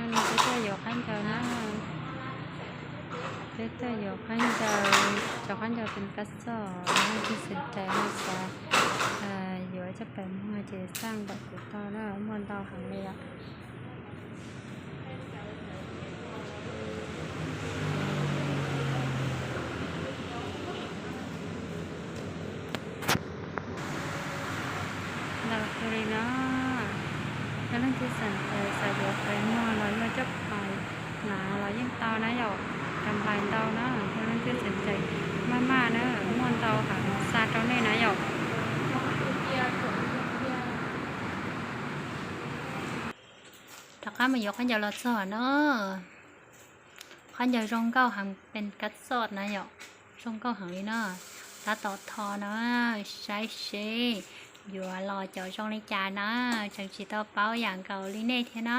ั้นจะอยู่ขั้นเจ้านะจะอยู่ขั้นเจ้าจะขันเจ้เป็นกัสซอร์ที่สนใจมากแต่เอ่ออยู่จะไป็นมาเจสร้างแบบตัวนะมันต้อหางเลยอ่ะเราเลยเนาะนั่งคือสันเตใส่หัวไปนอนลอยเราจะไปหนาลอยยิ่งเตานะหยอกทำไรเตานะเพราะนั่นคือสันใจมากๆนะมอนเตาค่ะซาเตาเน่นะหยอกถ้าข้ามายกข้านยาลอดสอดเนาะขานยาวรองเก้าหางเป็นกัดสอดนะหยอกรองเก้าหางนี่เนาะถ้าต่อทอนะ ใช้เชอยู่รอเจ้าช่องในจานะฉันชิตเป้าอย่างเกาหลีเนเทนะ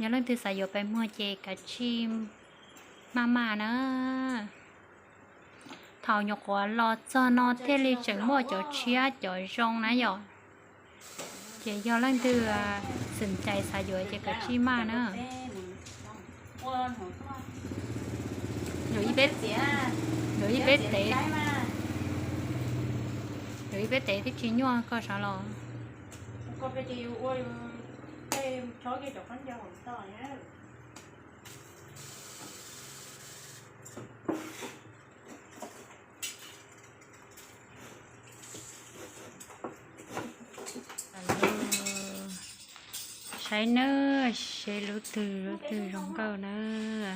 ย่าเรื่องดือสายโยไปมัวเจกับชิมมามานะท่ายกวรอจอนอเทลิจังมัวเจ้าเชียเจ้าช่องนะหยอเจยอเรื่องถือสนใจสายโยเจกับชิมานะออีีเบดเบ杯，有一杯得。cái biết tế thì chỉ nhua có sao lo có cái chỉ ôi em chó cái chọc con dao không sao nhá sai nữa sai lũ từ lũ từ rong cầu nữa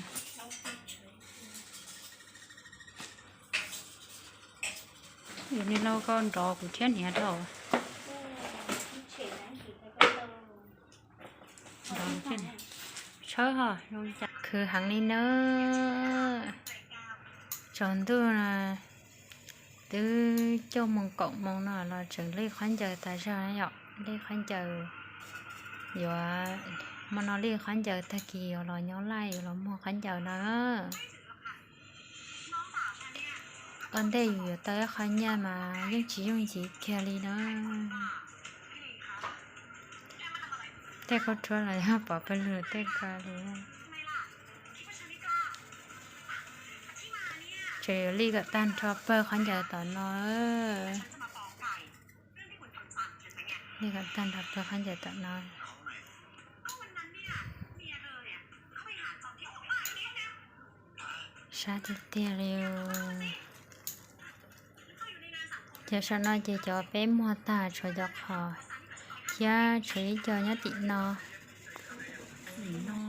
อยู่ในเราก็รอกูเที่ยนเนี่ยเท่าลองเช่นเชื่อค่ะลองจับคือหังนี้เนอะจนตัวนะตัวเจ้ามองกอกมองหน่อยเราถึงเรียกขันเจอแต่เช้าเนี่ยเรียกขันเจออยู่มันเราเรียกขันเจอตะกี้เราเนาะไล่เรามัวขันเจอเนอะันเดียวแต่ขันยามายังใช้ยังใช้แค่เลยนะแต่เขาชวนอะไรฮะป๋าเป็นหรือแต่กาเลยเจอรี่กับตันทรอปเปอร์ขันจะต่อน้อยนี่กับตันทรอปเปอร์ขันจะต่อน้อยชาติเตียร์จะชนะจะจอเป็นมอตาช่วยจอคอจะช่วยจอยติโนน่นอ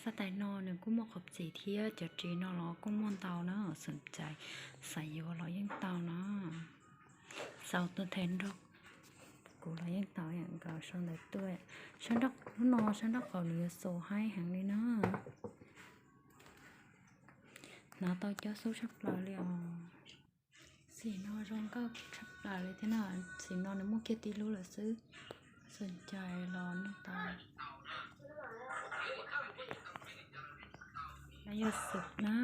สไตนอหนึ่งกูมองขอบสีเทียจะจีนอแล้วกงมอนเตาเนาะสนใจใส่ยัร้อยยังเตาเนาะสาวตัวแทนดอกกูร้อยยังเตาอย่างเก่าช่วงเด็กด้วยฉันดอกนอฉันดอกเอเหลือโซให้หางนี่เนอะน้าโตจะสู้ชักปลาเลยอ๋อสีนอนร้องก็ชักหลายเลยที่น่ะสีนอนในมุกเกตีรู้หรือซื้อสนใจร้อนตายนายสุดนะ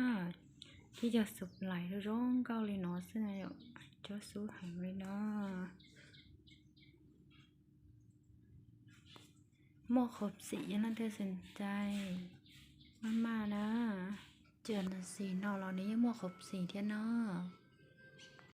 ที่จะสุดไหลร้องเกาเลยนอนซึ่งนายจะสู้หายเลยเนาะมอกขบสีนั่นเธอสนใจ มามานะ เจอสีนอนเรานี้ยังมอกขบสีเท่านอะ